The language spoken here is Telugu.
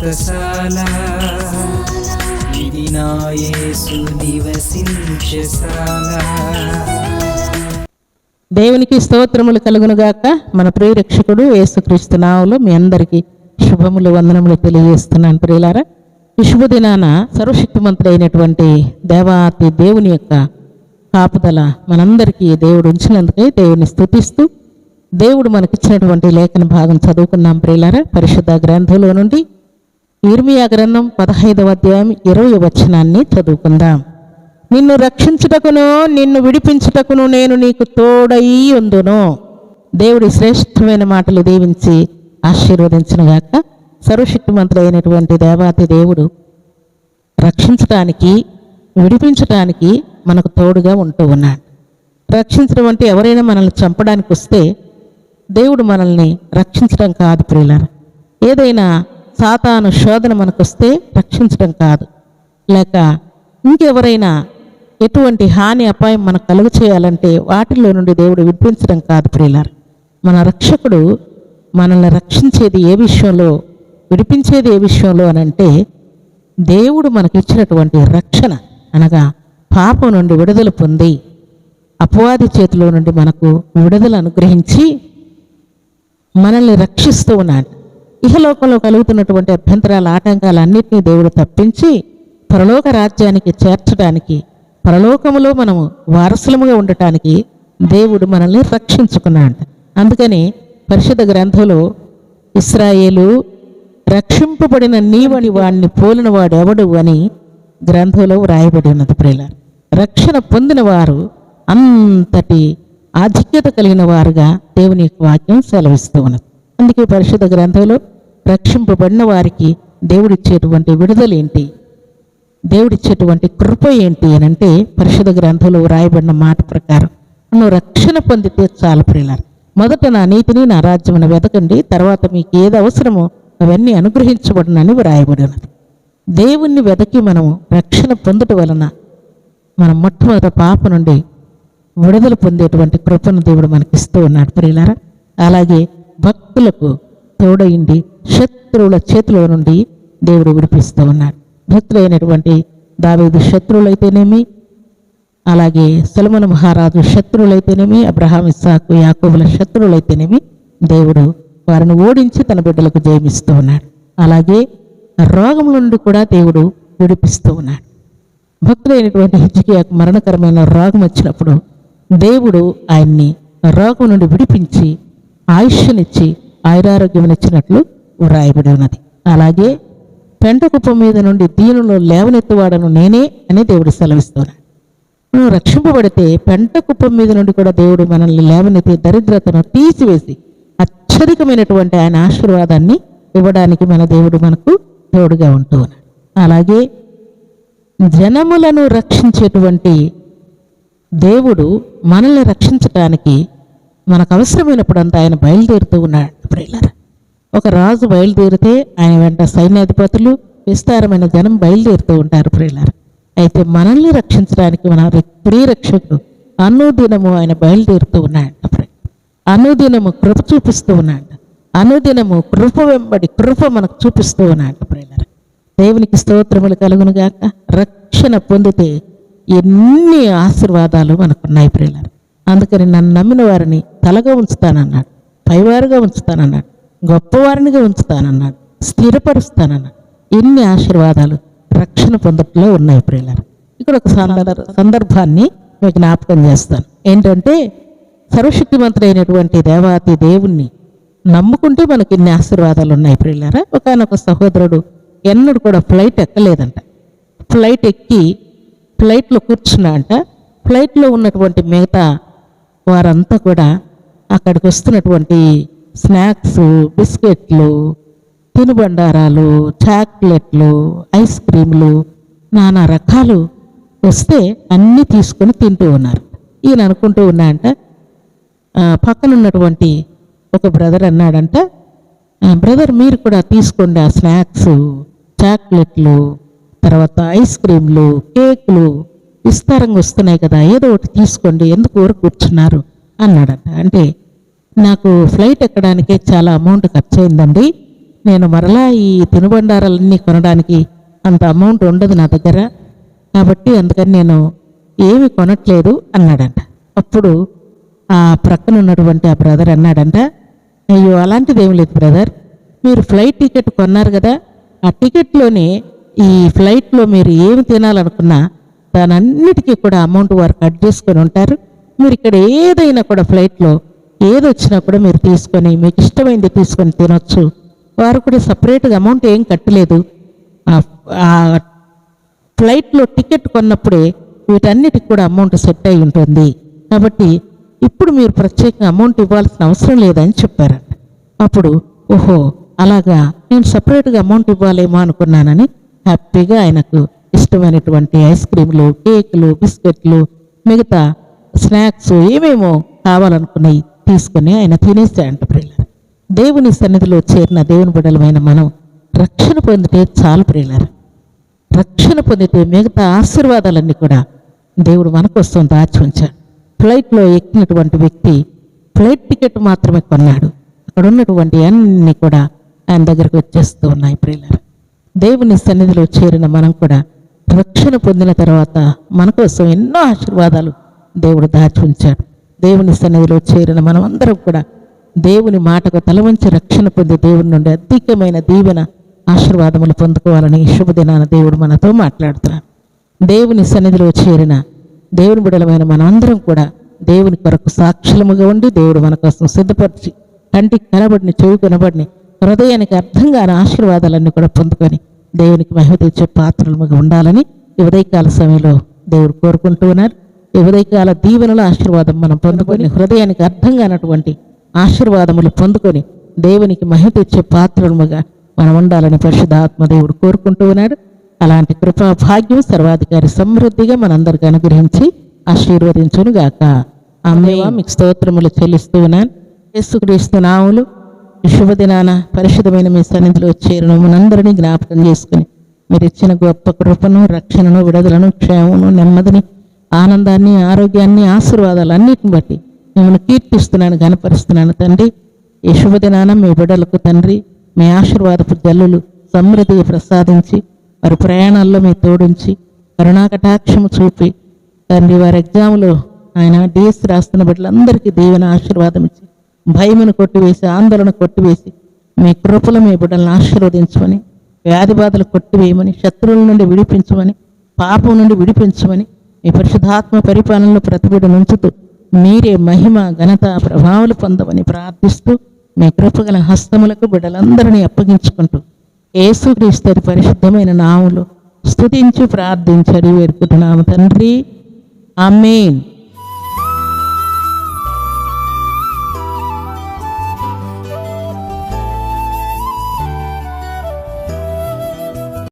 వ్రతశాల ఇది నా యేసు నివసించశాల దేవునికి స్తోత్రములు కలుగునుగాక. మన ప్రియరక్షకుడు యేసుక్రీస్తు నావులు మీ అందరికీ శుభములు వందనములు తెలియజేస్తున్నాను ప్రియులారా. ఈ శుభదినాన సర్వశక్తిమంతుడైనటువంటి దేవాతి దేవుని యొక్క కాపుదల మనందరికీ దేవుడు ఉంచినందుకై దేవుని స్థుతిస్తూ దేవుడు మనకిచ్చినటువంటి లేఖన భాగం చదువుకున్నాం ప్రియులారా. పరిశుద్ధ గ్రంథంలో నుండి ఇర్మియా గ్రంథం పదహైదవ అధ్యాయం ఇరవై వచనాన్ని చదువుకుందాం. నిన్ను రక్షించుటకును నిన్ను విడిపించుటకును నేను నీకు తోడై ఉందును. దేవుడి శ్రేష్టమైన మాటలు దీవించి ఆశీర్వదించినగాక సర్వశక్తిమంతుడైనటువంటి దేవాతి దేవుడు రక్షించటానికి విడిపించటానికి మనకు తోడుగా ఉంటూ ఉన్నాడు. రక్షించడం అంటే ఎవరైనా మనల్ని చంపడానికి వస్తే దేవుడు మనల్ని రక్షించడం కాదు ప్రియులారా. ఏదైనా సాతాను శోధన మనకు వస్తే రక్షించడం కాదు. లేక ఇంకెవరైనా ఎటువంటి హాని అపాయం మనకు కలుగు చేయాలంటే వాటిలో నుండి దేవుడు విడిపించడం కాదు ప్రియులారు. మన రక్షకుడు మనల్ని రక్షించేది ఏ విషయంలో విడిపించేది ఏ విషయంలో అని అంటే దేవుడు మనకిచ్చినటువంటి రక్షణ అనగా పాపం నుండి విడుదల పొంది అపవాది చేతిలో నుండి మనకు విడుదల అనుగ్రహించి మనల్ని రక్షిస్తూ ఉన్నాడు. ఇహలోకంలో కలుగుతున్నటువంటి అభ్యంతరాల ఆటంకాలన్నింటినీ దేవుడు తప్పించి పరలోక రాజ్యానికి చేర్చడానికి పరలోకములో మనము వారసులముగా ఉండటానికి దేవుడు మనల్ని రక్షించుకున్నాడు అందుకని పరిశుద్ధ గ్రంథంలో ఇస్రాయేలు రక్షింపబడిన నీవని వాడిని పోలిన వాడు ఎవడు అని గ్రంథంలో వ్రాయబడి ఉన్నది ప్రియుల రక్షణ పొందిన వారు అంతటి ఆధిక్యత కలిగిన వారుగా దేవుని యొక్క వాక్యం సెలవిస్తూ ఉన్నది. అందుకే పరిశుద్ధ గ్రంథంలో రక్షింపబడిన వారికి దేవుడిచ్చేటువంటి విడుదల ఏంటి దేవుడిచ్చేటువంటి కృప ఏంటి అని అంటే పరిశుద్ధ గ్రంథంలో వ్రాయబడిన మాట ప్రకారం నువ్వు రక్షణ పొందితే చాలు ప్రియులారు. మొదట నా నీతిని నా రాజ్యమును వెతకండి తర్వాత మీకు ఏది అవసరమో అవన్నీ అనుగ్రహించబడినని వ్రాయబడినది. దేవుణ్ణి వెతకి మనము రక్షణ పొందుట వలన మనం మొట్టమొదట పాప నుండి విడుదల పొందేటువంటి కృపను దేవుడు మనకిస్తూ ఉన్నాడు ప్రియులారా. అలాగే భక్తులకు తోడయిండి శత్రువుల చేతిలో నుండి దేవుడు విడిపిస్తూ ఉన్నాడు. భక్తులైనటువంటి దావేది శత్రువులైతేనేమి? అలాగే సొలమన మహారాజు శత్రువులైతేనేమి? అబ్రహాం ఇస్సాకు యాకోబుల శత్రువులైతేనేమి? దేవుడు వారిని ఓడించి తన బిడ్డలకు జయమిస్తూ ఉన్నాడు. అలాగే రోగముల నుండి కూడా దేవుడు విడిపిస్తూ ఉన్నాడు. భక్తులైనటువంటి హిజ్కియాకు మరణకరమైన రోగం వచ్చినప్పుడు దేవుడు ఆయన్ని రోగం నుండి విడిపించి ఆయుష్నిచ్చి ఆయురారోగ్యమునిచ్చినట్లు వ్రాయబడి ఉన్నది. అలాగే పెంట కుప్ప మీద నుండి దీనిలో లేవనెత్తువాడను నేనే అని దేవుడు సెలవిస్తున్నాడు. నువ్వు రక్షింపబడితే పెంట కుప్పం మీద నుండి కూడా దేవుడు మనల్ని లేవనెత్తి దరిద్రతను తీసివేసి అత్యధికమైనటువంటి ఆయన ఆశీర్వాదాన్ని ఇవ్వడానికి మన దేవుడు మనకు తోడుగా ఉంటూ ఉన్నాడు అలాగే జనములను రక్షించేటువంటి దేవుడు మనల్ని రక్షించటానికి మనకు అవసరమైనప్పుడంతా ఆయన బయలుదేరుతూ ఉన్నాడు. ప్రియులారా ఒక రాజు బయలుదేరితే ఆయన వెంట సైన్యాధిపతులు విస్తారమైన జనం బయలుదేరుతూ ఉంటారు ప్రియులారా. అయితే మనల్ని రక్షించడానికి మన రి- ప్రియ రక్షకుడు అనుదినము ఆయన బయలుదేరుతూ ఉన్నాడు. అనుదినము కృప చూపిస్తూ ఉన్నాడు. అనుదినము కృప వెంబడి కృప మనకు చూపిస్తూ ఉన్నాడు ప్రియులారా. దేవునికి స్తోత్రములు కలుగునుగాక రక్షణ పొందితే ఎన్ని ఆశీర్వాదాలు మనకున్నాయి ప్రియులారా. అందుకని నన్ను నమ్మిన వారిని తలగా ఉంచుతానన్నాడు పైవారుగా ఉంచుతానన్నాడు గొప్పవారినిగా ఉంచుతానన్నాడు స్థిరపరుస్తానన్నాడు. ఎన్ని ఆశీర్వాదాలు రక్షణ పొందట్లో ఉన్నాయి ప్రియులారా. ఇక్కడ ఒక సందర్ సందర్భాన్ని మీకు జ్ఞాపకం చేస్తాను. ఏంటంటే సర్వశక్తిమంతుడైనటువంటి దేవాతి దేవుణ్ణి నమ్ముకుంటే మనకి ఇన్ని ఆశీర్వాదాలు ఉన్నాయి ప్రియులారా. ఒకనొక సహోదరుడు ఎన్నడూ కూడా ఫ్లైట్ ఎక్కలేదంట. ఫ్లైట్ ఎక్కి ఫ్లైట్లో కూర్చున్నా అంట ఫ్లైట్లో ఉన్నటువంటి మిగతా వారంతా కూడా అక్కడికి వస్తున్నటువంటి స్నాక్స్ బిస్కెట్లు తినుబండారాలు చాక్లెట్లు ఐస్ క్రీములు నానా రకాలు వస్తే అన్నీ తీసుకొని తింటూ ఉన్నారు. ఈయన అనుకుంటూ ఉన్నా అంట పక్కన ఉన్నటువంటి ఒక బ్రదర్ అన్నాడంట బ్రదర్ మీరు కూడా తీసుకోండి ఆ స్నాక్స్ చాక్లెట్లు తర్వాత ఐస్ క్రీమ్లు కేకులు విస్తారంగా వస్తున్నాయి కదా ఏదో ఒకటి తీసుకోండి ఎందుకు ఊరు కూర్చున్నారు? అన్నాడంట. అంటే నాకు ఫ్లైట్ ఎక్కడానికే చాలా అమౌంట్ ఖర్చు అయిందండి నేను మరలా ఈ తినుబండారాలన్నీ కొనడానికి అంత అమౌంట్ ఉండదు నా దగ్గర. కాబట్టి అందుకని నేను ఏమి కొనట్లేదు అన్నాడంట. అప్పుడు ఆ ప్రక్కన ఉన్నటువంటి ఆ బ్రదర్ అన్నాడంట అయ్యో అలాంటిది ఏం లేదు బ్రదర్. మీరు ఫ్లైట్ టికెట్ కొన్నారు కదా ఆ టికెట్లోనే ఈ ఫ్లైట్లో మీరు ఏమి తినాలనుకున్నా దానన్నిటికీ కూడా అమౌంట్ వారు కట్ చేసుకొని ఉంటారు. మీరు ఇక్కడ ఏదైనా కూడా ఫ్లైట్లో ఏది వచ్చినా కూడా మీరు తీసుకొని మీకు ఇష్టమైంది తీసుకొని తినొచ్చు. వారు కూడా సపరేట్గా అమౌంట్ ఏం కట్టలేదు. ఆ- ఫ్లైట్లో టికెట్ కొన్నప్పుడే వీటన్నిటికి కూడా అమౌంట్ సెట్ అయి ఉంటుంది. కాబట్టి ఇప్పుడు మీరు ప్రత్యేకంగా అమౌంట్ ఇవ్వాల్సిన అవసరం లేదని చెప్పారంట. అప్పుడు ఓహో అలాగా నేను సపరేట్గా అమౌంట్ ఇవ్వాలేమో అనుకున్నానని హ్యాపీగా ఆయనకు ఇష్టమైనటువంటి ఐస్ క్రీమ్లు కేకులు బిస్కెట్లు మిగతా స్నాక్స్ ఏమేమో కావాలనుకున్నాయి తీసుకుని ఆయన తినేసాయంట ప్రియులారు. దేవుని సన్నిధిలో చేరిన దేవుని బిడ్డలమైన మనం రక్షణ పొందితే చాలు ప్రియులారు. రక్షణ పొందితే మిగతా ఆశీర్వాదాలన్నీ కూడా దేవుడు మన కోసం దాచి ఉంచాడు. ఫ్లైట్లో ఎక్కినటువంటి వ్యక్తి ఫ్లైట్ టికెట్ మాత్రమే కొన్నాడు. అక్కడ ఉన్నటువంటి అన్నీ కూడా ఆయన దగ్గరకు వచ్చేస్తూ ఉన్నాయి ప్రియులారు. దేవుని సన్నిధిలో చేరిన మనం కూడా రక్షణ పొందిన తర్వాత మన కోసం ఎన్నో ఆశీర్వాదాలు దేవుడు దాచి ఉంచాడు. దేవుని సన్నిధిలో చేరిన మనమందరం కూడా దేవుని మాటకు తలవంచి రక్షణ పొంది దేవుని నుండి అధికమైన దీవెన ఆశీర్వాదములు పొందుకోవాలని శుభదినాన దేవుడు మనతో మాట్లాడుతున్నాడు. దేవుని సన్నిధిలో చేరిన దేవుని బిడలమైన మనమందరం కూడా దేవుని కొరకు సాక్షులముగా ఉండి దేవుడు మన కోసం సిద్ధపరిచి కంటికి కనబడిని చెవి కనబడిని హృదయానికి అర్థం కాని ఆశీర్వాదాలన్నీ కూడా పొందుకొని దేవునికి మహిమ తెచ్చే పాత్రలుగా ఉండాలని ఈ ఉదయకాల సమయంలో దేవుడు కోరుకుంటూ ఉన్నారు. ఈ ఉదయకాల దీవెనల ఆశీర్వాదం మనం పొందుకొని హృదయానికి అర్థం కానటువంటి ఆశీర్వాదములు పొందుకొని దేవునికి మహిమ తెచ్చే పాత్రలుగా మనం ఉండాలని పరిశుద్ధ ఆత్మదేవుడు కోరుకుంటూ ఉన్నాడు అలాంటి కృపా భాగ్యం సర్వాధికారి సమృద్ధిగా మనందరికీ అనుగ్రహించి ఆశీర్వదించునుగాక. అమ్మేవా మీకు స్తోత్రములు చెల్లిస్తూ ఉన్నాను. యేసుక్రీస్తు నాములు శుభదినాన పరిశుద్ధమైన మీ సన్నిధిలో చేరును మనందరినీ జ్ఞాపకం చేసుకుని మీరు ఇచ్చిన గొప్ప కృపను రక్షణను విడుదలను క్షేమను నెమ్మదిని ఆనందాన్ని ఆరోగ్యాన్ని ఆశీర్వాదాలు అన్నిటిని బట్టి మిమ్మల్ని కీర్తిస్తున్నాను గనపరుస్తున్నాను తండ్రి. ఈ శుభదినాన మీ బిడ్డలకు తండ్రి మీ ఆశీర్వాదపు జల్లులు సమృద్ధి ప్రసాదించి వారి ప్రయాణాల్లో మీ తోడించి కరుణాకటాక్షము చూపి తండ్రి వారి ఎగ్జామ్లో ఆయన డిఎస్ రాస్తున్న బిడ్డలందరికీ దీవెన ఆశీర్వాదం ఇచ్చి భయమును కొట్టివేసి ఆందోళన కొట్టివేసి మీ కృపలు మీ బిడ్డలను ఆశీర్వదించమని వ్యాధి బాధలు కొట్టివేయమని శత్రువుల నుండి విడిపించమని పాపం నుండి విడిపించమని మీ పరిశుద్ధాత్మ పరిపాలనలో ప్రతిబిడ ఉంచుతూ మీరే మహిమ ఘనత ప్రభావాలు పొందమని ప్రార్థిస్తూ మీ కృపగల హస్తములకు బిడ్డలందరినీ అప్పగించుకుంటూ యేసుక్రీస్తు పరిశుద్ధమైన నాములు స్తుతించి ప్రార్థించడి వేడుకుంటున్నాము తండ్రి. ఆమెన్.